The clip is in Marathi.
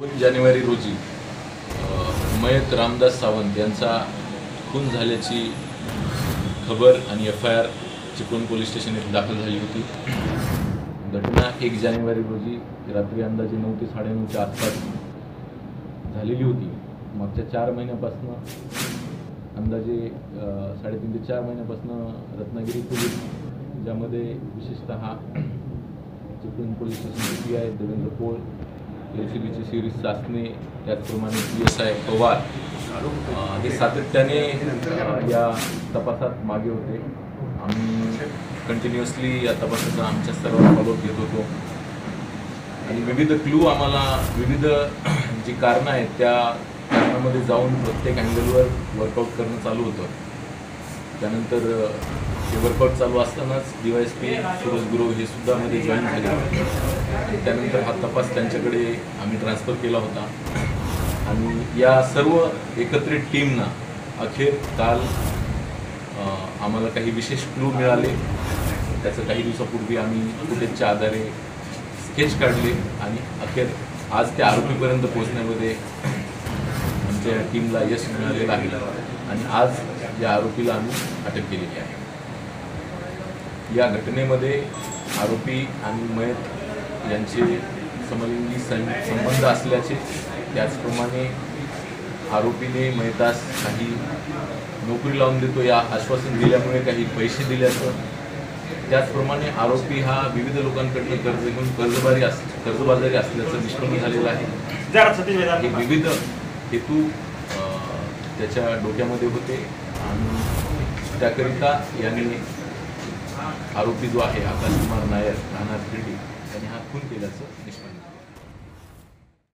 दोन जानेवारी रोजी मयत रामदास सावंत यांचा खून झाल्याची खबर आणि F I R Chiplun police station येथे दाखल झाली होती. घटना एक जानेवारी रोजी रात्री अंदाजे नऊ ते साडेनऊच्या आसपास झालेली होती. मागच्या चार महिन्यापासनं अंदाजे साडेतीन ते चार महिन्यापासनं रत्नागिरी पोलीस ज्यामध्ये विशेषतः चिपळूण पोलीस स्टेशनचे P I Devendra Pol L C बीचे शिरीष सासने त्याचप्रमाणे पी एस आय पवार हे सातत्याने या तपासात मागे होते. आम्ही कंटिन्युअसली या तपासाचा आमच्या स्तरावर फॉलोअप घेत होतो. आणि विविध क्लू आम्हाला विविध जी कारणं आहेत त्या कारणामध्ये जाऊन प्रत्येक अँगलवर वर्कआउट करणं चालू होतं. त्यानंतर ते वर्कआउट चालू असतानाच D Y S P Suraj Guru हे सुद्धा मध्ये जॉईन झाले. त्यानंतर हा तपास त्यांच्याकडे आम्ही ट्रान्सफर केला होता. आणि या सर्व एकत्रित टीमना अखेर काल आम्हाला काही विशेष क्लू मिळाले. त्याचं काही दिवसापूर्वी आम्ही फुटेजच्या आधारे स्केच काढले आणि अखेर आज त्या आरोपीपर्यंत पोहोचण्यामध्ये आमच्या टीमला यश मिळालेलं आहे. आणि आज या आरोपीला आम्ही अटक केलेली आहे. या घटनेमध्ये आरोपी आणि मयत यांचे समलिंगी सं संबंध असल्याचे त्याचप्रमाणे आरोपीने मयतास काही नोकरी लावून देतो या आश्वासन दिल्यामुळे काही पैसे दिल्याचं त्याचप्रमाणे आरोपी हा विविध लोकांकडनं कर्ज घेऊन कर्जबारी अस कर्जबाजारी असल्याचं निष्पन्न झालेलं आहे हे. विविध हेतू त्याच्या डोक्यामध्ये होते आणि त्याकरिता यांनी आरोपी जो आहे आकाश कुमार नायर राहणार खिर्डी त्यांनी हा खून केल्याचं निष्पन्न